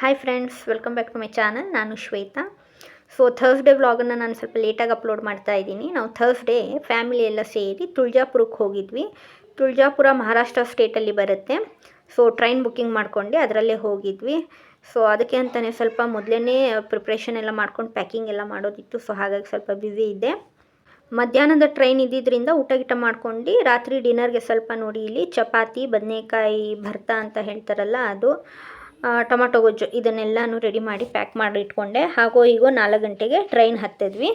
Hi friends welcome back to my channel ನಾನು Shweta. So Thursday ವ್ಲಾಗನ್ನು ನಾನು ಸ್ವಲ್ಪ ಲೇಟಾಗಿ ಅಪ್ಲೋಡ್ ಮಾಡ್ತಾ ಇದ್ದೀನಿ. ನಾವು ಥರ್ಸ್ಡೇ ಫ್ಯಾಮಿಲಿ ಎಲ್ಲ ಸೇರಿ ತುಳಜಾಪುರಕ್ಕೆ ಹೋಗಿದ್ವಿ. ತುಳಜಾಪುರ ಮಹಾರಾಷ್ಟ್ರ ಸ್ಟೇಟಲ್ಲಿ ಬರುತ್ತೆ. ಸೊ ಟ್ರೈನ್ ಬುಕ್ಕಿಂಗ್ ಮಾಡ್ಕೊಂಡು, ಅದರಲ್ಲೇ ಹೋಗಿದ್ವಿ. ಸೊ ಅದಕ್ಕೆ ಅಂತಲೇ ಸ್ವಲ್ಪ ಮೊದಲೇ ಪ್ರಿಪ್ರೇಷನ್ ಎಲ್ಲ ಮಾಡ್ಕೊಂಡು ಪ್ಯಾಕಿಂಗ್ ಎಲ್ಲ ಮಾಡೋದಿತ್ತು. ಸೊ ಹಾಗಾಗಿ ಸ್ವಲ್ಪ ಬ್ಯುಸಿ ಇದೆ ಮಧ್ಯಾಹ್ನದ ಟ್ರೈನ್ ಇದ್ದಿದ್ದರಿಂದ ಊಟ ಗಿಟ ಮಾಡ್ಕೊಂಡು ರಾತ್ರಿ ಡಿನ್ನರ್ಗೆ ಸ್ವಲ್ಪ ನೋಡಿ ಇಲ್ಲಿ ಚಪಾತಿ, ಬದನೆಕಾಯಿ, ಭರ್ತಾ ಅಂತ ಹೇಳ್ತಾರಲ್ಲ ಅದು. ಟೊಮಟೊ ಗೊಜ್ಜು ಇದನ್ನೆಲ್ಲನೂ ರೆಡಿ ಮಾಡಿ ಪ್ಯಾಕ್ ಮಾಡಿ ಇಟ್ಕೊಂಡೆ. ಹಾಗೂ ಹೀಗೋ ನಾಲ್ಕು ಗಂಟೆಗೆ ಟ್ರೈನ್ ಹತ್ತಿದ್ವಿ.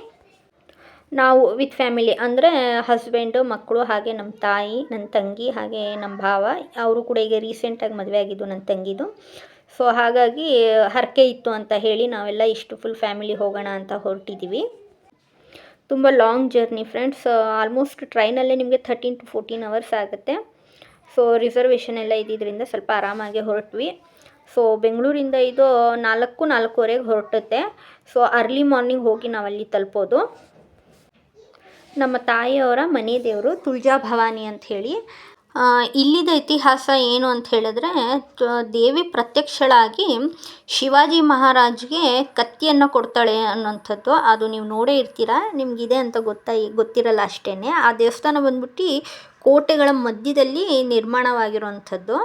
ನಾವು ವಿತ್ ಫ್ಯಾಮಿಲಿ ಅಂದರೆ ಹಸ್ಬೆಂಡು ಮಕ್ಕಳು ಹಾಗೆ ನಮ್ಮ ತಾಯಿ ನನ್ನ ತಂಗಿ ಹಾಗೆ ನಮ್ಮ ಭಾವ, ಅವರು ಕೂಡ ಈಗ ರೀಸೆಂಟಾಗಿ ಮದುವೆ ಆಗಿದ್ದು ನನ್ನ ತಂಗಿದು. ಸೊ ಹಾಗಾಗಿ ಹರಕೆ ಇತ್ತು ಅಂತ ಹೇಳಿ ನಾವೆಲ್ಲ ಇಷ್ಟು ಫುಲ್ ಫ್ಯಾಮಿಲಿ ಹೋಗೋಣ ಅಂತ ಹೊರಟಿದ್ದೀವಿ ತುಂಬ ಲಾಂಗ್ ಜರ್ನಿ ಫ್ರೆಂಡ್ಸ್ ಆಲ್ಮೋಸ್ಟ್ ಟ್ರೈನಲ್ಲೇ ನಿಮಗೆ ಥರ್ಟೀನ್ ಟು ಫೋರ್ಟೀನ್ ಅವರ್ಸ್ ಆಗುತ್ತೆ. ಸೊ ರಿಸರ್ವೇಷನ್ ಎಲ್ಲ ಇದ್ದಿದ್ದರಿಂದ ಸ್ವಲ್ಪ ಆರಾಮಾಗಿ ಹೊರಟ್ವಿ. ಸೊ ಬೆಂಗಳೂರಿಂದ ಇದು ನಾಲ್ಕು ನಾಲ್ಕೂವರೆಗೆ ಹೊರಟುತ್ತೆ. ಸೊ ಅರ್ಲಿ ಮಾರ್ನಿಂಗ್ ಹೋಗಿ ನಾವಲ್ಲಿ ತಲುಪೋದು. ನಮ್ಮ ತಾಯಿಯವರ ಮನೆ ದೇವರು ತುಳಜಾ ಭವಾನಿ ಅಂತ ಹೇಳಿ. ಇಲ್ಲಿದ ಇತಿಹಾಸ ಏನು ಅಂತ ಹೇಳಿದ್ರೆ ದೇವಿ ಪ್ರತ್ಯಕ್ಷಳಾಗಿ ಶಿವಾಜಿ ಮಹಾರಾಜ್ಗೆ ಕತ್ತಿಯನ್ನು ಕೊಡ್ತಾಳೆ ಅನ್ನೋಂಥದ್ದು ಅದು ನೀವು ನೋಡೇ ಇರ್ತೀರ? ನಿಮಗಿದೆ ಅಂತ ಗೊತ್ತಾ, ಗೊತ್ತಿರಲ್ಲ ಅಷ್ಟೇ ಆ ದೇವಸ್ಥಾನ ಬಂದ್ಬಿಟ್ಟು ಕೋಟೆಗಳ ಮಧ್ಯದಲ್ಲಿ ನಿರ್ಮಾಣವಾಗಿರುವಂಥದ್ದು.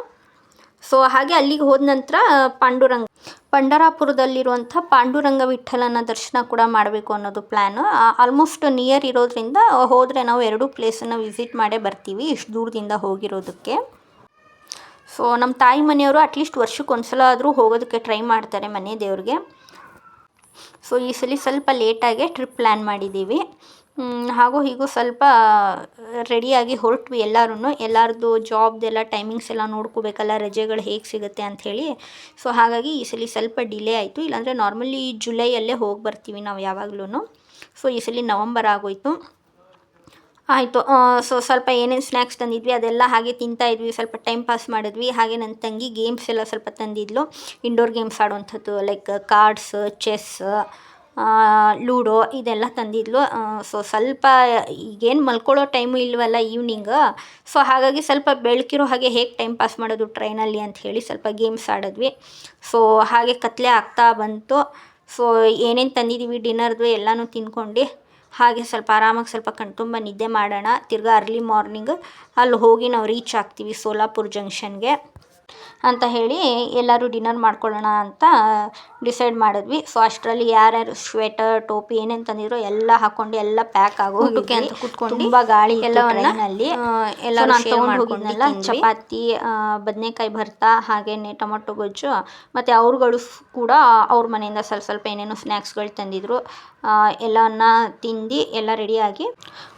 ಸೊ ಹಾಗೆ ಅಲ್ಲಿಗೆ ಹೋದ ನಂತರ ಪಾಂಡುರಂಗ ಪಂಡರಾಪುರದಲ್ಲಿರುವಂಥ ಪಾಂಡುರಂಗ ವಿಠಲನ ದರ್ಶನ ಕೂಡ ಮಾಡಬೇಕು ಅನ್ನೋದು ಪ್ಲ್ಯಾನು ಆಲ್ಮೋಸ್ಟ್ ನಿಯರ್ ಇರೋದ್ರಿಂದ ಹೋದರೆ ನಾವು ಎರಡೂ ಪ್ಲೇಸನ್ನು ವಿಸಿಟ್ ಮಾಡೇ ಬರ್ತೀವಿ, ಇಷ್ಟು ದೂರದಿಂದ ಹೋಗಿರೋದಕ್ಕೆ. ಸೊ ನಮ್ಮ ತಾಯಿ ಮನೆಯವರು ಅಟ್ಲೀಸ್ಟ್ ವರ್ಷಕ್ಕೆ ಒಂದ್ಸಲ ಆದರೂ ಹೋಗೋದಕ್ಕೆ ಟ್ರೈ ಮಾಡ್ತಾರೆ ಮನೆ ದೇವ್ರಿಗೆ. ಸೊ ಈ ಸಲ ಸ್ವಲ್ಪ ಲೇಟಾಗೆ ಟ್ರಿಪ್ ಪ್ಲ್ಯಾನ್ ಮಾಡಿದ್ದೀವಿ. ಹಾಗೂ ಹೀಗೂ ಸ್ವಲ್ಪ ರೆಡಿಯಾಗಿ ಹೊರಟ್ವಿ ಎಲ್ಲರೂ ಎಲ್ಲರದ್ದು ಜಾಬ್ದೆಲ್ಲ ಟೈಮಿಂಗ್ಸ್ ಎಲ್ಲ ನೋಡ್ಕೋಬೇಕಲ್ಲ, ರಜೆಗಳು ಹೇಗೆ ಸಿಗುತ್ತೆ ಅಂಥೇಳಿ ಸೊ ಹಾಗಾಗಿ ಈ ಸಲ ಸ್ವಲ್ಪ ಡಿಲೇ ಆಯಿತು. ಇಲ್ಲಾಂದರೆ ನಾರ್ಮಲಿ ಜುಲೈಯಲ್ಲೇ ಹೋಗಿ ಬರ್ತೀವಿ ನಾವು ಯಾವಾಗಲೂ ಸೊ ಈ ಸಲ ನವಂಬರ್ ಆಗೋಯಿತು. ಆಯಿತು ಸೊ ಸ್ವಲ್ಪ ಏನೇನು ಸ್ನ್ಯಾಕ್ಸ್ ತಂದಿದ್ವಿ, ಅದೆಲ್ಲ ಹಾಗೆ ತಿಂತಾ ಇದ್ವಿ. ಸ್ವಲ್ಪ ಟೈಮ್ ಪಾಸ್ ಮಾಡಿದ್ವಿ. ಹಾಗೆ ನನ್ನ ತಂಗಿ ಗೇಮ್ಸ್ ಎಲ್ಲ ಸ್ವಲ್ಪ ತಂದಿದ್ಲು. ಇಂಡೋರ್ ಗೇಮ್ಸ್ ಆಡುವಂಥದ್ದು ಲೈಕ್ ಕಾರ್ಡ್ಸ್ ಚೆಸ್ ಲೂಡೋ ಇದೆಲ್ಲ ತಂದಿದ್ಲು. ಸೊ ಸ್ವಲ್ಪ ಈಗೇನು ಮಲ್ಕೊಳ್ಳೋ ಟೈಮು ಇಲ್ವಲ್ಲ ಈವ್ನಿಂಗ್ ಸೊ ಹಾಗಾಗಿ ಸ್ವಲ್ಪ ಬೆಳಕಿರೋ ಹಾಗೆ ಹೇಗೆ ಟೈಮ್ ಪಾಸ್ ಮಾಡೋದು ಟ್ರೈನಲ್ಲಿ ಅಂತ ಹೇಳಿ ಸ್ವಲ್ಪ ಗೇಮ್ಸ್ ಆಡಿದ್ವಿ. ಸೊ ಹಾಗೆ ಕತ್ಲೆ ಆಗ್ತಾ ಬಂತು. ಸೊ ಏನೇನು ತಂದಿದ್ದೀವಿ ಡಿನ್ನರ್ದು ಎಲ್ಲನೂ ತಿನ್ಕೊಂಡು. ಹಾಗೆ ಸ್ವಲ್ಪ ಆರಾಮಾಗಿ ಸ್ವಲ್ಪ ಕಣ್ತುಂಬ ನಿದ್ದೆ ಮಾಡೋಣ. ತಿರ್ಗಾ ಅರ್ಲಿ ಮಾರ್ನಿಂಗ್ ಅಲ್ಲಿ ಹೋಗಿ ನಾವು ರೀಚ್ ಆಗ್ತೀವಿ ಸೋಲಾಪುರ್ ಜಂಕ್ಷನ್ಗೆ ಅಂತ ಹೇಳಿ ಎಲ್ಲರೂ ಡಿನ್ನರ್ ಮಾಡ್ಕೊಳ್ಳೋಣ ಅಂತ ಡಿಸೈಡ್ ಮಾಡಿದ್ವಿ. ಸೊ ಅಷ್ಟರಲ್ಲಿ ಯಾರ್ಯಾರು ಸ್ವೆಟರ್ ಟೋಪಿ ಏನೇನು ತಂದಿದ್ರು ಎಲ್ಲ ಹಾಕೊಂಡು ಎಲ್ಲ ಪ್ಯಾಕ್ ಆಗೋ ಊಟಕ್ಕೆ ಅಂತ ಕುತ್ಕೊಂಡು ತುಂಬ ಗಾಳಿ ಎಲ್ಲವನ್ನಲ್ಲಿ ಎಲ್ಲ ಅಲ್ಲಿ ಎಲ್ಲ ಹೋಗಿದ್ನಲ್ಲ ಚಪಾತಿ ಬದನೆಕಾಯಿ ಭರ್ತಾ ಹಾಗೇನೆ ಟೊಮೊಟೊ ಗೊಜ್ಜು ಮತ್ತು ಅವ್ರುಗಳು ಕೂಡ ಅವ್ರ ಮನೆಯಿಂದ ಸ್ವಲ್ಪ ಸ್ವಲ್ಪ ಏನೇನೋ ಸ್ನ್ಯಾಕ್ಸ್ಗಳು ತಂದಿದ್ರು. ಎಲ್ಲವನ್ನ ತಿಂದು ಎಲ್ಲ ರೆಡಿಯಾಗಿ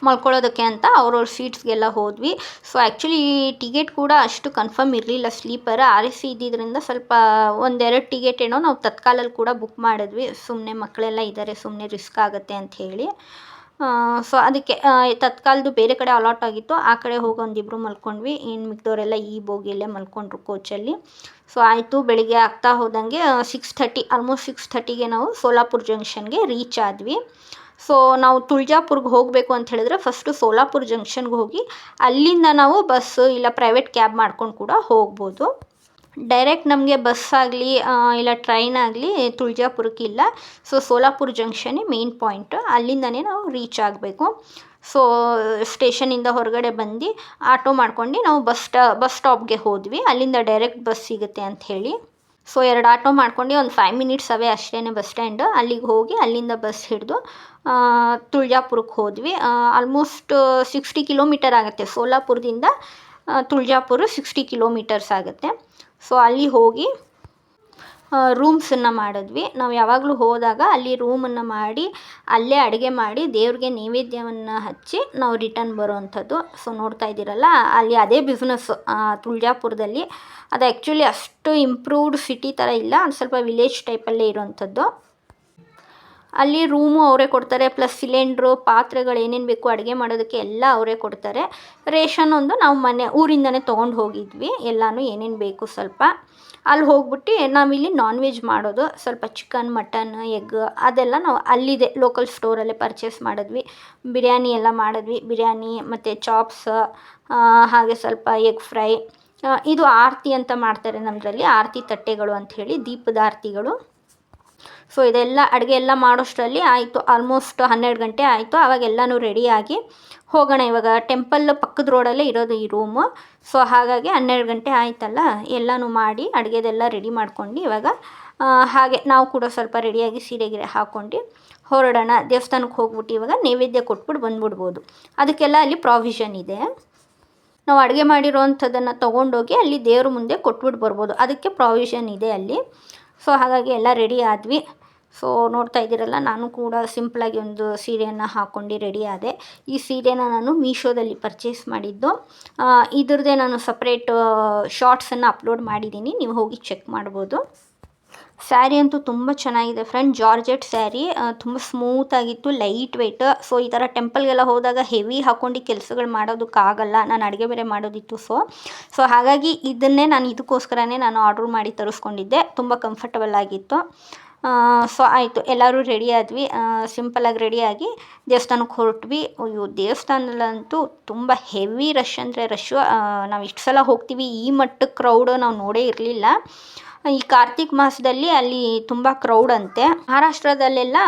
ಮಲ್ಕೊಳ್ಳೋದಕ್ಕೆ ಅಂತ ಅವ್ರವ್ರ ಸೀಟ್ಸ್ಗೆಲ್ಲ ಹೋದ್ವಿ. ಸೊ ಆ್ಯಕ್ಚುಲಿ ಟಿಕೆಟ್ ಕೂಡ ಅಷ್ಟು ಕನ್ಫರ್ಮ್ ಇರಲಿಲ್ಲ ಸ್ಲೀಪರ್ ಆರ್ ಎಸ್ ಸಿ ಇದ್ದಿದ್ದರಿಂದ ಸ್ವಲ್ಪ ಒಂದೆರಡು ಟಿಕೆಟ್ ಏನೋ ನಾವು ತತ್ಕಾಲಲ್ಲಿ ಕೂಡ ಬುಕ್ ಮಾಡಿದ್ವಿ. ಸುಮ್ಮನೆ ಮಕ್ಕಳೆಲ್ಲ ಇದ್ದಾರೆ ಸುಮ್ಮನೆ ರಿಸ್ಕ್ ಆಗುತ್ತೆ ಅಂತ ಹೇಳಿ. ಸೊ ಅದಕ್ಕೆ ತತ್ಕಾಲದ್ದು ಬೇರೆ ಕಡೆ ಅಲಾಟ್ ಆಗಿತ್ತು. ಆ ಕಡೆ ಹೋಗಿ ಒಂದಿಬ್ಬರು ಮಲ್ಕೊಂಡ್ವಿ. ಇನ್ನು ಮಿಕ್ದವರೆಲ್ಲ ಈ ಬೋಗಿಯಲ್ಲೇ ಮಲ್ಕೊಂಡ್ರು ಕೋಚಲ್ಲಿ ಸೊ ಆಯಿತು, ಬೆಳಿಗ್ಗೆ ಆಗ್ತಾ ಹೋದಂಗೆ ಸಿಕ್ಸ್ ಥರ್ಟಿ ಆಲ್ಮೋಸ್ಟ್ ಸಿಕ್ಸ್ ಥರ್ಟಿಗೆ ನಾವು ಸೋಲಾಪುರ್ ಜಂಕ್ಷನ್ಗೆ ರೀಚ್ ಆದ್ವಿ. ಸೊ ನಾವು ತುಳ್ಜಾಪುರ್ಗೆ ಹೋಗಬೇಕು ಅಂತ ಹೇಳಿದ್ರೆ ಫಸ್ಟು ಸೋಲಾಪುರ್ ಜಂಕ್ಷನ್ಗೆ ಹೋಗಿ, ಅಲ್ಲಿಂದ ನಾವು ಬಸ್ ಇಲ್ಲ ಪ್ರೈವೇಟ್ ಕ್ಯಾಬ್ ಮಾಡ್ಕೊಂಡು ಕೂಡ ಹೋಗ್ಬೋದು. ಡೈರೆಕ್ಟ್ ನಮಗೆ ಬಸ್ ಆಗಲಿ ಇಲ್ಲ ಟ್ರೈನ್ ಆಗಲಿ ತುಳಜಾಪುರಕ್ಕೆ ಇಲ್ಲ. ಸೊ ಸೋಲಾಪುರ್ ಜಂಕ್ಷನ್ನೇ ಮೇನ್ ಪಾಯಿಂಟ್ ಅಲ್ಲಿಂದನೇ ನಾವು ರೀಚ್ ಆಗಬೇಕು. ಸೊ ಸ್ಟೇಷನಿಂದ ಹೊರಗಡೆ ಬಂದು, ಆಟೋ ಮಾಡ್ಕೊಂಡು ನಾವು ಬಸ್ ಸ್ಟಾ ಬಸ್ ಸ್ಟಾಪ್ಗೆ ಹೋದ್ವಿ. ಅಲ್ಲಿಂದ ಡೈರೆಕ್ಟ್ ಬಸ್ ಸಿಗುತ್ತೆ ಅಂತ ಹೇಳಿ. ಸೊ ಎರಡು ಆಟೋ ಮಾಡ್ಕೊಂಡು ಒಂದು ಫೈವ್ ಮಿನಿಟ್ಸ್ ಅವೇ ಅಷ್ಟೇ ಬಸ್ ಸ್ಟ್ಯಾಂಡ್ ಅಲ್ಲಿಗೆ ಹೋಗಿ ಅಲ್ಲಿಂದ ಬಸ್ ಹಿಡಿದು ತುಳಜಾಪುರಕ್ಕೆ ಹೋದ್ವಿ. ಆಲ್ಮೋಸ್ಟ್ ಸಿಕ್ಸ್ಟಿ ಕಿಲೋಮೀಟರ್ ಆಗುತ್ತೆ. ಸೋಲಾಪುರದಿಂದ ತುಳ್ಜಾಪುರ ಸಿಕ್ಸ್ಟಿ ಕಿಲೋಮೀಟರ್ಸ್ ಆಗುತ್ತೆ. ಸೊ ಅಲ್ಲಿ ಹೋಗಿ ರೂಮ್ಸನ್ನು ಮಾಡಿದ್ವಿ. ನಾವು ಯಾವಾಗಲೂ ಹೋದಾಗ ಅಲ್ಲಿ ರೂಮನ್ನು ಮಾಡಿ, ಅಲ್ಲೇ ಅಡುಗೆ ಮಾಡಿ ದೇವ್ರಿಗೆ ನೈವೇದ್ಯವನ್ನು ಹಚ್ಚಿ ನಾವು ರಿಟರ್ನ್ ಬರುವಂಥದ್ದು. ಸೊ ನೋಡ್ತಾ ಇದ್ದೀರಲ್ಲ, ಅಲ್ಲಿ ಅದೇ ಬಿಸ್ನೆಸ್ ತುಳಜಾಪುರದಲ್ಲಿ. ಅದು ಆ್ಯಕ್ಚುಲಿ ಅಷ್ಟು ಇಂಪ್ರೂವ್ಡ್ ಸಿಟಿ ಥರ ಇಲ್ಲ. ಒಂದು ಸ್ವಲ್ಪ ವಿಲೇಜ್ ಟೈಪಲ್ಲೇ ಇರೋವಂಥದ್ದು. ಅಲ್ಲಿ ರೂಮು ಅವರೇ ಕೊಡ್ತಾರೆ, ಪ್ಲಸ್ ಸಿಲಿಂಡ್ರು, ಪಾತ್ರೆಗಳು ಏನೇನು ಬೇಕು ಅಡುಗೆ ಮಾಡೋದಕ್ಕೆ ಎಲ್ಲ ಅವರೇ ಕೊಡ್ತಾರೆ. ರೇಷನ್ ಒಂದು ನಾವು ಮನೆ, ಊರಿಂದನೇ ತೊಗೊಂಡು ಹೋಗಿದ್ವಿ. ಎಲ್ಲನೂ ಏನೇನು ಬೇಕು ಸ್ವಲ್ಪ. ಅಲ್ಲಿ ಹೋಗ್ಬಿಟ್ಟು ನಾವಿಲ್ಲಿ ನಾನ್ ವೆಜ್ ಮಾಡೋದು, ಸ್ವಲ್ಪ ಚಿಕನ್ ಮಟನ್ ಎಗ್ ಅದೆಲ್ಲ ನಾವು ಅಲ್ಲಿದೆ ಲೋಕಲ್ ಸ್ಟೋರಲ್ಲೇ ಪರ್ಚೇಸ್ ಮಾಡಿದ್ವಿ. ಬಿರಿಯಾನಿ ಎಲ್ಲ ಮಾಡಿದ್ವಿ. ಬಿರಿಯಾನಿ ಮತ್ತು ಚಾಪ್ಸ್ ಹಾಗೆ ಸ್ವಲ್ಪ ಎಗ್ ಫ್ರೈ ಇದು ಆರತಿ ಅಂತ ಮಾಡ್ತಾರೆ ನಮ್ಮದ್ರಲ್ಲಿ ಆರತಿ ತಟ್ಟೆಗಳು ಅಂಥೇಳಿ ದೀಪದ ಆರತಿಗಳು. ಸೊ ಇದೆಲ್ಲ ಅಡುಗೆ ಎಲ್ಲ ಮಾಡೋಷ್ಟರಲ್ಲಿ ಆಯಿತು. ಆಲ್ಮೋಸ್ಟ್ ಹನ್ನೆರಡು ಗಂಟೆ ಆಯಿತು. ಆವಾಗೆಲ್ಲನೂ ರೆಡಿಯಾಗಿ ಹೋಗೋಣ. ಇವಾಗ ಟೆಂಪಲ್ ಪಕ್ಕದ ರೋಡಲ್ಲೇ ಇರೋದು ಈ ರೂಮು ಸೊ ಹಾಗಾಗಿ ಹನ್ನೆರಡು ಗಂಟೆ ಆಯಿತಲ್ಲ? ಎಲ್ಲನೂ ಮಾಡಿ ಅಡುಗೆದೆಲ್ಲ ರೆಡಿ ಮಾಡ್ಕೊಂಡು ಇವಾಗ ಹಾಗೆ ನಾವು ಕೂಡ ಸ್ವಲ್ಪ ರೆಡಿಯಾಗಿ ಸೀರೆ ಗಿರೆ ಹಾಕ್ಕೊಂಡು ಹೊರಡೋಣ. ದೇವಸ್ಥಾನಕ್ಕೆ ಹೋಗ್ಬಿಟ್ಟು ಇವಾಗ ನೈವೇದ್ಯ ಕೊಟ್ಬಿಟ್ಟು ಬಂದ್ಬಿಡ್ಬೋದು. ಅದಕ್ಕೆಲ್ಲ ಅಲ್ಲಿ ಪ್ರಾವಿಷನ್ ಇದೆ. ನಾವು ಅಡುಗೆ ಮಾಡಿರೋವಂಥದ್ದನ್ನು ತೊಗೊಂಡೋಗಿ ಅಲ್ಲಿ ದೇವ್ರ ಮುಂದೆ ಕೊಟ್ಬಿಟ್ಟು ಬರ್ಬೋದು. ಅದಕ್ಕೆ ಪ್ರಾವಿಷನ್ ಇದೆ ಅಲ್ಲಿ. ಸೊ ಹಾಗಾಗಿ ಎಲ್ಲ ರೆಡಿ ಆದ್ವಿ. ಸೊ ನೋಡ್ತಾ ಇದ್ದೀರಲ್ಲ, ನಾನು ಕೂಡ ಸಿಂಪಲಾಗಿ ಒಂದು ಸೀರೆಯನ್ನು ಹಾಕ್ಕೊಂಡು ರೆಡಿ ಆದೆ. ಈ ಸೀರೆನ ನಾನು ಮೀಶೋದಲ್ಲಿ ಪರ್ಚೇಸ್ ಮಾಡಿದ್ದು. ಇದ್ರದ್ದೇ ನಾನು ಸಪ್ರೇಟ್ ಶಾರ್ಟ್ಸನ್ನು ಅಪ್ಲೋಡ್ ಮಾಡಿದ್ದೀನಿ. ನೀವು ಹೋಗಿ ಚೆಕ್ ಮಾಡ್ಬೋದು. ಸ್ಯಾರಿ ಅಂತೂ ತುಂಬ ಚೆನ್ನಾಗಿದೆ ಫ್ರೆಂಡ್, ಜಾರ್ಜೆಟ್ ಸ್ಯಾರಿ. ತುಂಬ ಸ್ಮೂತಾಗಿತ್ತು ಲೈಟ್ ವೆಯ್ಟ್. ಸೊ, ಈ ಥರ ಟೆಂಪಲ್ಗೆಲ್ಲ ಹೋದಾಗ ಹೆವಿ ಹಾಕೊಂಡು ಕೆಲಸಗಳು ಮಾಡೋದಕ್ಕಾಗಲ್ಲ. ನಾನು ಅಡುಗೆ ಬೇರೆ ಮಾಡೋದಿತ್ತು, ಸೊ. ಸೊ, ಹಾಗಾಗಿ ಇದನ್ನೇ ನಾನು ಇದಕ್ಕೋಸ್ಕರನೇ ನಾನು ಆರ್ಡ್ರ್ ಮಾಡಿ ತರಿಸ್ಕೊಂಡಿದ್ದೆ. ತುಂಬ ಕಂಫರ್ಟಬಲ್ ಆಗಿತ್ತು. ಸೊ, ಆಯಿತು. ಎಲ್ಲರೂ ರೆಡಿ ಆದ್ವಿ. ಸಿಂಪಲಾಗಿ ರೆಡಿಯಾಗಿ ದೇವಸ್ಥಾನಕ್ಕೆ ಹೊರಟ್ವಿ. ಅಯ್ಯೋ ದೇವಸ್ಥಾನದಲ್ಲಂತೂ ತುಂಬ ಹೆವಿ ರಶ್ ಅಂದರೆ ರಶ್ಶು ನಾವು ಇಷ್ಟು ಸಲ ಹೋಗ್ತೀವಿ. ಈ ಮಟ್ಟಕ್ಕೆ ಕ್ರೌಡ್ ನಾವು ನೋಡೇ ಇರಲಿಲ್ಲ. ಈ ಕಾರ್ತಿಕ್ ಮಾಸದಲ್ಲಿ ಅಲ್ಲಿ ತುಂಬ ಕ್ರೌಡ್ ಅಂತೆ. ಮಹಾರಾಷ್ಟ್ರದಲ್ಲೆಲ್ಲ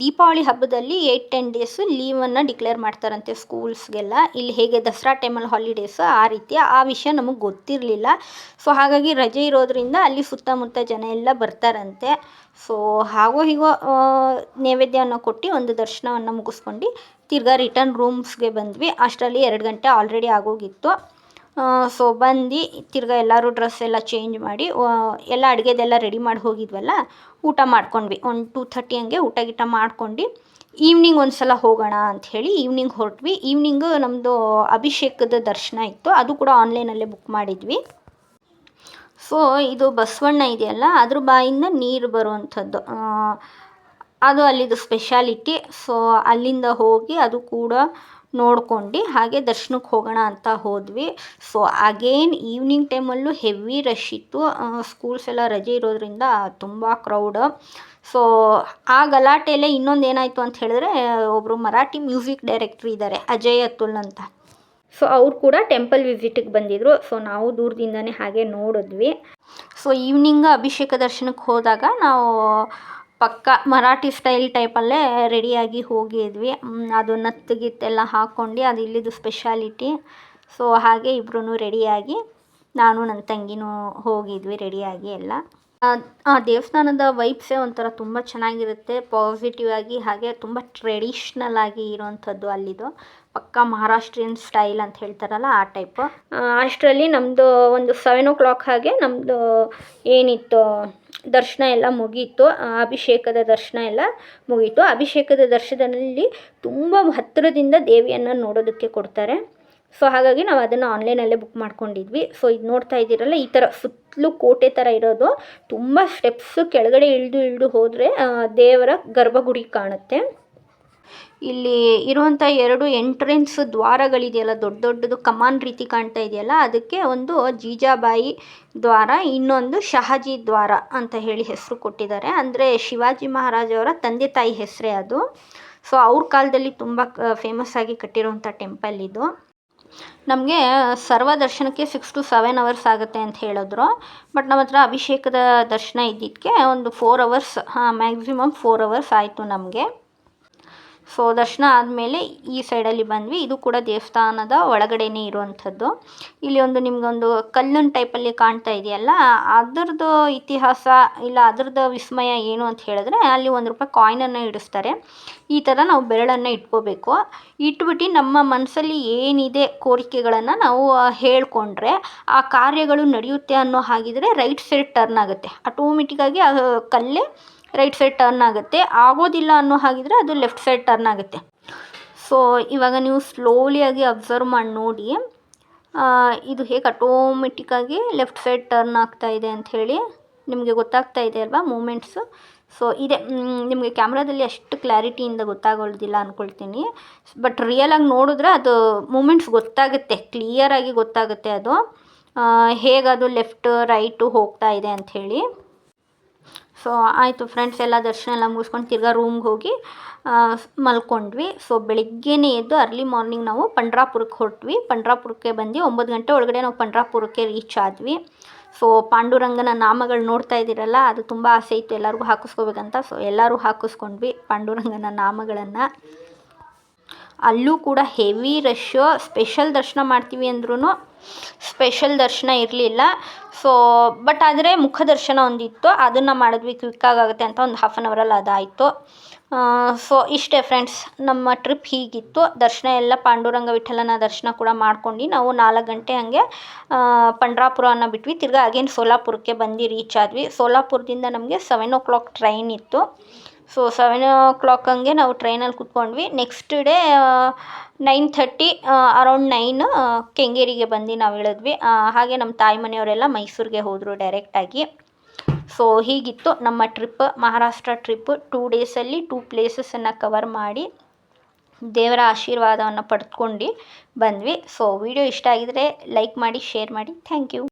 ದೀಪಾವಳಿ ಹಬ್ಬದಲ್ಲಿ ಏಯ್ಟ್ ಟೆನ್ ಡೇಸ್ ಲೀವನ್ನು ಡಿಕ್ಲೇರ್ ಮಾಡ್ತಾರಂತೆ ಸ್ಕೂಲ್ಸ್ಗೆಲ್ಲ ಇಲ್ಲಿ ಹೇಗೆ ದಸರಾ ಟೈಮಲ್ಲಿ ಹಾಲಿಡೇಸ್ ಆ ರೀತಿ, ಆ ವಿಷಯ ನಮಗೆ ಗೊತ್ತಿರಲಿಲ್ಲ. ಸೊ ಹಾಗಾಗಿ ರಜೆ ಇರೋದ್ರಿಂದ ಅಲ್ಲಿ ಸುತ್ತಮುತ್ತ ಜನ ಎಲ್ಲ ಬರ್ತಾರಂತೆ. ಸೊ ಹಾಗೋ ಹೀಗೋ ನೈವೇದ್ಯವನ್ನು ಕೊಟ್ಟು ಒಂದು ದರ್ಶನವನ್ನು ಮುಗಿಸ್ಕೊಂಡು ತಿರ್ಗಾ ರಿಟರ್ನ್ ರೂಮ್ಸ್ಗೆ ಬಂದ್ವಿ. ಅಷ್ಟರಲ್ಲಿ ಎರಡು ಗಂಟೆ ಆಲ್ರೆಡಿ ಆಗೋಗಿತ್ತು. ಸೊ ಬಂದು ತಿರ್ಗಾ ಎಲ್ಲರೂ ಡ್ರೆಸ್ ಎಲ್ಲ ಚೇಂಜ್ ಮಾಡಿ ಎಲ್ಲ ಅಡುಗೆದೆಲ್ಲ ರೆಡಿ ಮಾಡಿ ಹೋಗಿದ್ವಲ್ಲ, ಊಟ ಮಾಡ್ಕೊಂಡ್ವಿ. ಒಂದು ಟೂ ಥರ್ಟಿ ಹಂಗೆ ಊಟ ಗೀಟ ಮಾಡ್ಕೊಂಡು ಈವ್ನಿಂಗ್ ಒಂದು ಸಲ ಹೋಗೋಣ ಅಂಥೇಳಿ ಈವ್ನಿಂಗ್ ಹೊರಟ್ವಿ. ಈವ್ನಿಂಗ್ ನಮ್ಮದು ಅಭಿಷೇಕದ ದರ್ಶನ ಇತ್ತು. ಅದು ಕೂಡ ಆನ್ಲೈನಲ್ಲೇ ಬುಕ್ ಮಾಡಿದ್ವಿ. ಸೊ ಇದು ಬಸವಣ್ಣ ಇದೆಯಲ್ಲ, ಅದ್ರ ಬಾಯಿಂದ ನೀರು ಬರುವಂಥದ್ದು. ಅದು ಅಲ್ಲಿದು ಸ್ಪೆಷಾಲಿಟಿ ಸೊ ಅಲ್ಲಿಂದ ಹೋಗಿ ಅದು ಕೂಡ ನೋಡ್ಕೊಂಡು ಹಾಗೆ ದರ್ಶನಕ್ಕೆ ಹೋಗೋಣ ಅಂತ ಹೋದ್ವಿ. ಸೊ ಅಗೇನ್ ಈವ್ನಿಂಗ್ ಟೈಮಲ್ಲೂ ಹೆವಿ ರಶ್ ಇತ್ತು. ಸ್ಕೂಲ್ಸ್ ಎಲ್ಲ ರಜೆ ಇರೋದ್ರಿಂದ ತುಂಬ ಕ್ರೌಡ್ ಸೊ ಆ ಗಲಾಟೆಯಲ್ಲೇ ಇನ್ನೊಂದು ಏನಾಯಿತು ಅಂತ ಹೇಳಿದ್ರೆ ಒಬ್ಬರು ಮರಾಠಿ ಮ್ಯೂಸಿಕ್ ಡೈರೆಕ್ಟ್ರ್ ಇದ್ದಾರೆ, ಅಜಯ್ ಅತುಲ್ ಅಂತ. ಸೊ ಅವ್ರು ಕೂಡ ಟೆಂಪಲ್ ವಿಸಿಟಿಗೆ ಬಂದಿದ್ರು. ಸೊ ನಾವು ದೂರದಿಂದನೇ ಹಾಗೆ ನೋಡಿದ್ವಿ. ಸೊ ಈವ್ನಿಂಗ್ ಅಭಿಷೇಕ ದರ್ಶನಕ್ಕೆ ಹೋದಾಗ ನಾವು ಪಕ್ಕ ಮರಾಠಿ ಸ್ಟೈಲ್ ಟೈಪಲ್ಲೇ ರೆಡಿಯಾಗಿ ಹೋಗಿದ್ವಿ. ಅದು ನತ್ತು ಗಿತ್ತೆಲ್ಲ ಹಾಕ್ಕೊಂಡು ಅದು ಇಲ್ಲಿದು ಸ್ಪೆಷಾಲಿಟಿ ಸೊ ಹಾಗೆ ಇಬ್ಬರೂ ರೆಡಿಯಾಗಿ ನಾನು ನನ್ನ ತಂಗಿನೂ ಹೋಗಿದ್ವಿ ರೆಡಿಯಾಗಿ ಎಲ್ಲ. ಆ ದೇವಸ್ಥಾನದ ವೈಬ್ಸೇ ಒಂಥರ ತುಂಬ ಚೆನ್ನಾಗಿರುತ್ತೆ. ಪಾಸಿಟಿವ್ ಆಗಿ ಹಾಗೆ ತುಂಬ ಟ್ರೆಡಿಷ್ನಲ್ ಆಗಿ ಇರುವಂಥದ್ದು ಅಲ್ಲಿದು. ಪಕ್ಕ ಮಹಾರಾಷ್ಟ್ರಿಯನ್ ಸ್ಟೈಲ್ ಅಂತ ಹೇಳ್ತಾರಲ್ಲ ಆ ಟೈಪ್ ಅಷ್ಟರಲ್ಲಿ ನಮ್ಮದು ಒಂದು ಸೆವೆನ್ ಓ ಕ್ಲಾಕ್ ಹಾಗೆ ನಮ್ಮದು ಏನಿತ್ತು ದರ್ಶನ ಎಲ್ಲ ಮುಗೀತು. ಅಭಿಷೇಕದ ದರ್ಶನ ಎಲ್ಲ ಮುಗೀತು. ಅಭಿಷೇಕದ ದರ್ಶನದಲ್ಲಿ ತುಂಬ ಹತ್ತಿರದಿಂದ ದೇವಿಯನ್ನು ನೋಡೋದಕ್ಕೆ ಕೊಡ್ತಾರೆ. ಸೊ ಹಾಗಾಗಿ ನಾವು ಅದನ್ನು ಆನ್ಲೈನಲ್ಲೇ ಬುಕ್ ಮಾಡ್ಕೊಂಡಿದ್ವಿ. ಸೊ ಇದು ನೋಡ್ತಾ ಇದ್ದೀರಲ್ಲ, ಈ ಥರ ಸುತ್ತಲೂ ಕೋಟೆ ಥರ ಇರೋದು. ತುಂಬ ಸ್ಟೆಪ್ಸು ಕೆಳಗಡೆ ಇಳಿದು ಇಳಿದು ಹೋದರೆ ದೇವರ ಗರ್ಭಗುಡಿ ಕಾಣುತ್ತೆ. ಇಲ್ಲಿ ಇರುವಂಥ ಎರಡು ಎಂಟ್ರೆನ್ಸ್ ದ್ವಾರಗಳಿದೆಯಲ್ಲ, ದೊಡ್ಡ ದೊಡ್ಡದು ಕಮಾನ್ ರೀತಿ ಕಾಣ್ತಾ ಇದೆಯಲ್ಲ, ಅದಕ್ಕೆ ಒಂದು ಜೀಜಾಬಾಯಿ ದ್ವಾರ, ಇನ್ನೊಂದು ಶಹಾಜಿ ದ್ವಾರ ಅಂತ ಹೇಳಿ ಹೆಸರು ಕೊಟ್ಟಿದ್ದಾರೆ. ಅಂದರೆ ಶಿವಾಜಿ ಮಹಾರಾಜವರ ತಂದೆ ತಾಯಿ ಹೆಸರೇ ಅದು. ಸೊ ಅವ್ರ ಕಾಲದಲ್ಲಿ ತುಂಬ ಫೇಮಸ್ ಆಗಿ ಕಟ್ಟಿರುವಂಥ ಟೆಂಪಲ್ ಇದು. ನಮಗೆ ಸರ್ವ ದರ್ಶನಕ್ಕೆ ಸಿಕ್ಸ್ ಟು ಸೆವೆನ್ ಅವರ್ಸ್ ಆಗುತ್ತೆ ಅಂತ ಹೇಳಿದ್ರು. ಬಟ್ ನಮ್ಮ ಹತ್ರ ಅಭಿಷೇಕದ ದರ್ಶನ ಇದ್ದಿದ್ದಕ್ಕೆ ಒಂದು ಫೋರ್ ಅವರ್ಸ್ ಹಾಂ ಮ್ಯಾಕ್ಸಿಮಮ್ ಫೋರ್ ಅವರ್ಸ್ ಆಯಿತು ನಮಗೆ. ಸೊ ದರ್ಶನ ಆದಮೇಲೆ ಈ ಸೈಡಲ್ಲಿ ಬಂದ್ವಿ. ಇದು ಕೂಡ ದೇವಸ್ಥಾನದ ಒಳಗಡೆನೇ ಇರುವಂಥದ್ದು. ಇಲ್ಲಿ ಒಂದು ನಿಮಗೊಂದು ಕಲ್ಲಿನ ಟೈಪಲ್ಲಿ ಕಾಣ್ತಾ ಇದೆಯಲ್ಲ, ಅದರದ್ದು ಇತಿಹಾಸ ಇಲ್ಲ, ಅದರದ್ದು ವಿಸ್ಮಯ ಏನು ಅಂತ ಹೇಳಿದ್ರೆ, ಅಲ್ಲಿ ಒಂದು ರೂಪಾಯಿ ಕಾಯಿನನ್ನು ಇಡಿಸ್ತಾರೆ. ಈ ಥರ ನಾವು ಬೆರಳನ್ನು ಇಟ್ಕೋಬೇಕು. ಇಟ್ಬಿಟ್ಟು ನಮ್ಮ ಮನಸ್ಸಲ್ಲಿ ಏನಿದೆ ಕೋರಿಕೆಗಳನ್ನು ನಾವು ಹೇಳ್ಕೊಂಡ್ರೆ, ಆ ಕಾರ್ಯಗಳು ನಡೆಯುತ್ತೆ ಅನ್ನೋ ಹಾಗಿದ್ರೆ ರೈಟ್ ಸೈಡ್ ಟರ್ನ್ ಆಗುತ್ತೆ. ಆಟೋಮೆಟಿಕ್ಕಾಗಿ ಆ ಕಲ್ಲೇ ರೈಟ್ ಸೈಡ್ ಟರ್ನ್ ಆಗುತ್ತೆ. ಆಗೋದಿಲ್ಲ ಅನ್ನೋ ಹಾಗಿದ್ರೆ ಅದು ಲೆಫ್ಟ್ ಸೈಡ್ ಟರ್ನ್ ಆಗುತ್ತೆ. ಸೊ ಇವಾಗ ನೀವು ಸ್ಲೋಲಿಯಾಗಿ ಅಬ್ಸರ್ವ್ ಮಾಡಿ ನೋಡಿ. ಇದು ಹೇಗೆ ಆಟೋಮೆಟಿಕ್ಕಾಗಿ ಲೆಫ್ಟ್ ಸೈಡ್ ಟರ್ನ್ ಆಗ್ತಾ ಇದೆ ಅಂಥೇಳಿ ನಿಮಗೆ ಗೊತ್ತಾಗ್ತಾ ಇದೆ ಅಲ್ವಾ ಮೂಮೆಂಟ್ಸು ಸೊ ಇದೆ. ನಿಮಗೆ ಕ್ಯಾಮ್ರಾದಲ್ಲಿ ಅಷ್ಟು ಕ್ಲಾರಿಟಿಯಿಂದ ಗೊತ್ತಾಗೋದಿಲ್ಲ ಅಂದ್ಕೊಳ್ತೀನಿ ಬಟ್ ರಿಯಲಾಗಿ ನೋಡಿದ್ರೆ ಅದು ಮೂಮೆಂಟ್ಸ್ ಗೊತ್ತಾಗುತ್ತೆ. ಕ್ಲಿಯರಾಗಿ ಗೊತ್ತಾಗುತ್ತೆ ಅದು. ಹೇಗೆ ಅದು ಲೆಫ್ಟ್ ರೈಟು ಹೋಗ್ತಾ ಇದೆ ಅಂಥೇಳಿ ಸೊ ಆಯಿತು ಫ್ರೆಂಡ್ಸ್ ಎಲ್ಲ ದರ್ಶನ ಎಲ್ಲ ಮುಗಿಸ್ಕೊಂಡು ತಿರ್ಗಾ ರೂಮ್ಗೆ ಹೋಗಿ ಮಲ್ಕೊಂಡ್ವಿ. ಸೊ ಬೆಳಿಗ್ಗೆನೇ ಎದ್ದು ಅರ್ಲಿ ಮಾರ್ನಿಂಗ್ ನಾವು ಪಂಡ್ರಾಪುರಕ್ಕೆ ಹೊರಟ್ವಿ. ಪಂಡ್ರಾಪುರಕ್ಕೆ ಬಂದು ಒಂಬತ್ತು ಗಂಟೆ ಒಳಗಡೆ ನಾವು ಪಂಡ್ರಾಪುರಕ್ಕೆ ರೀಚ್ ಆದ್ವಿ. ಸೊ ಪಾಂಡುರಂಗನ ನಾಮಗಳು ನೋಡ್ತಾ ಇದ್ದೀರಲ್ಲ, ಅದು ತುಂಬ ಆಸೆ ಇತ್ತು ಎಲ್ಲರಿಗೂ ಹಾಕಿಸ್ಕೋಬೇಕಂತ. ಸೊ ಎಲ್ಲರೂ ಹಾಕಿಸ್ಕೊಂಡ್ವಿ ಪಾಂಡುರಂಗನ ನಾಮಗಳನ್ನು. ಅಲ್ಲೂ ಕೂಡ ಹೆವಿ ರಶ್ಶು ಸ್ಪೆಷಲ್ ದರ್ಶನ ಮಾಡ್ತೀವಿ ಅಂದ್ರೂ ಸ್ಪೆಷಲ್ ದರ್ಶನ ಇರಲಿಲ್ಲ. ಸೊ ಬಟ್ ಆದರೆ ಮುಖ ದರ್ಶನ ಒಂದಿತ್ತು ಅದನ್ನು ಮಾಡಿದ್ವಿ ಕ್ವಿಕ್ಕಾಗುತ್ತೆ ಅಂತ ಒಂದು ಹಾಫ್ ಆನ್ ಅವರಲ್ಲಿ ಅದಾಯಿತು. ಸೊ ಇಷ್ಟೇ ಫ್ರೆಂಡ್ಸ್ ನಮ್ಮ ಟ್ರಿಪ್ ಹೀಗಿತ್ತು. ದರ್ಶನ ಎಲ್ಲ ಪಾಂಡುರಂಗ ವಿಠಲನ ದರ್ಶನ ಕೂಡ ಮಾಡ್ಕೊಂಡು ನಾವು ನಾಲ್ಕು ಗಂಟೆ ಹಂಗೆ ಆ, ಅನ್ನ ಬಿಟ್ವಿ. ತಿರ್ಗಾ ಅಗೇನ್ ಸೋಲಾಪುರಕ್ಕೆ ಬಂದು ರೀಚ್ ಆದ್ವಿ. ಸೋಲಾಪುರದಿಂದ ನಮಗೆ ಸೆವೆನ್ ಓ ಕ್ಲಾಕ್ ಟ್ರೈನ್ ಇತ್ತು. ಸೊ ಸೆವೆನ್ ಓ ಕ್ಲಾಕ್ ಹಂಗೆ ನಾವು ಟ್ರೈನಲ್ಲಿ ಕುತ್ಕೊಂಡ್ವಿ. Next day nine thirty around nine ಕೆಂಗೇರಿಗೆ ಬಂದು ನಾವು ಇಳಿದ್ವಿ. ಹಾಗೆ ನಮ್ಮ ತಾಯಿ ಮನೆಯವರೆಲ್ಲ ಮೈಸೂರಿಗೆ ಹೋದರು ಡೈರೆಕ್ಟಾಗಿ ಸೊ ಹೀಗಿತ್ತು ನಮ್ಮ ಟ್ರಿಪ್ ಮಹಾರಾಷ್ಟ್ರ ಟ್ರಿಪ್ ಟೂ ಡೇಸಲ್ಲಿ ಟೂ ಪ್ಲೇಸಸನ್ನು ಕವರ್ ಮಾಡಿ ದೇವರ ಆಶೀರ್ವಾದವನ್ನು ಪಡ್ಕೊಂಡು ಬಂದ್ವಿ. ಸೊ ವಿಡಿಯೋ ಇಷ್ಟ ಆಗಿದ್ದರೆ ಲೈಕ್ ಮಾಡಿ ಶೇರ್ ಮಾಡಿ. Thank you